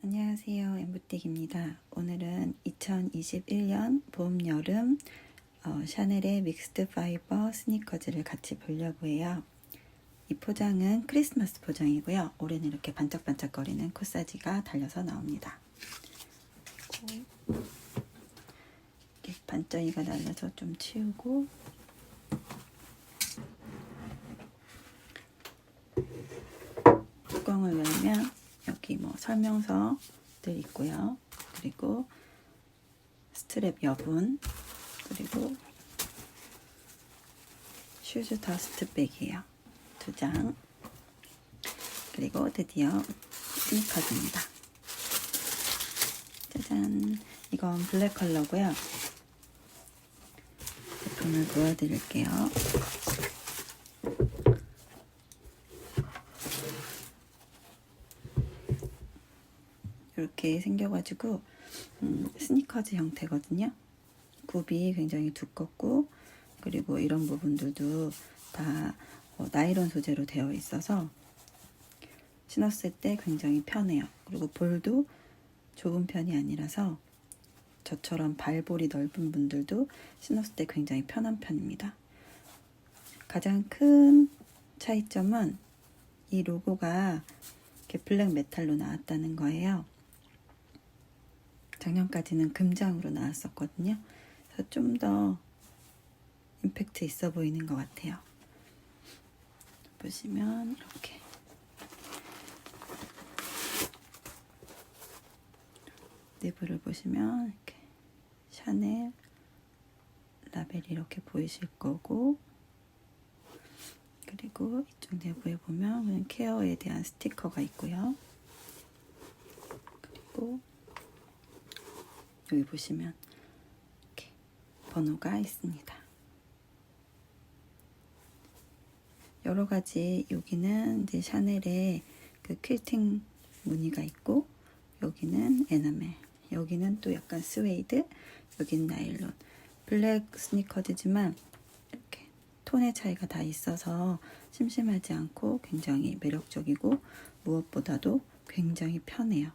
안녕하세요. 엠부틱입니다. 오늘은 2021년 봄, 여름 어, 샤넬의 믹스드 파이버 스니커즈를 같이 보려고 해요. 이 포장은 크리스마스 포장이고요. 올해는 이렇게 반짝반짝거리는 코사지가 달려서 나옵니다. 이렇게 반짝이가 날려서 좀 치우고 뚜껑을 열면 여기 뭐 설명서들 있고요. 그리고 스트랩 여분 그리고 슈즈 더스트 백이에요. 두 장. 그리고 드디어 스니커즈입니다. 짜잔. 이건 블랙 컬러고요. 제품을 보여드릴게요. 이렇게 생겨가지고 음, 스니커즈 형태거든요. 굽이 굉장히 두껍고 그리고 이런 부분들도 다 어, 나이론 소재로 되어 있어서 신었을 때 굉장히 편해요. 그리고 볼도 좁은 편이 아니라서 저처럼 발볼이 넓은 분들도 신었을 때 굉장히 편한 편입니다. 가장 큰 차이점은 이 로고가 이렇게 블랙 메탈로 나왔다는 거예요. 작년까지는 금장으로 나왔었거든요. 그래서 좀 더 임팩트 있어 보이는 것 같아요. 보시면 이렇게 내부를 보시면 이렇게 샤넬 라벨이 이렇게 보이실 거고 그리고 이쪽 내부에 보면 케어에 대한 스티커가 있고요. 그리고 여기 보시면 이렇게 번호가 있습니다. 여러 가지 여기는 이제 샤넬의 그 퀼팅 무늬가 있고 여기는 에나멜 여기는 또 약간 스웨이드 여기는 나일론 블랙 스니커즈지만 이렇게 톤의 차이가 다 있어서 심심하지 않고 굉장히 매력적이고 무엇보다도 굉장히 편해요.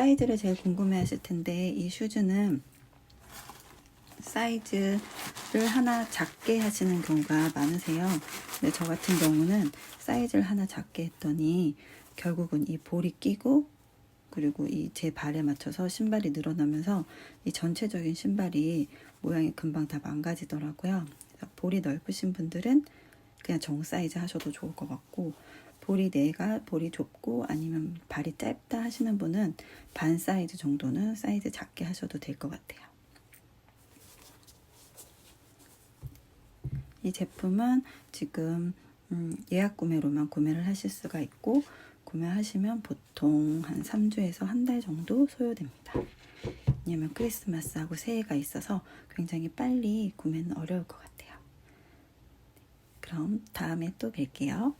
사이즈를 제일 궁금해 하실 텐데 이 슈즈는 사이즈를 하나 작게 하시는 경우가 많으세요. 근데 저 같은 경우는 사이즈를 하나 작게 했더니 결국은 이 볼이 끼고 그리고 이 제 발에 맞춰서 신발이 늘어나면서 이 전체적인 신발이 모양이 금방 다 망가지더라고요. 볼이 넓으신 분들은 그냥 정 사이즈 하셔도 좋을 것 같고 볼이 내가 볼이 좁고 아니면 발이 짧다 하시는 분은 반 사이즈 정도는 사이즈 작게 하셔도 될 것 같아요. 이 제품은 지금 음, 예약 구매로만 구매를 하실 수가 있고 구매하시면 보통 한 3주에서 한 달 정도 소요됩니다. 왜냐면 크리스마스하고 새해가 있어서 굉장히 빨리 구매는 어려울 것 같아요. 그럼 다음에 또 뵐게요.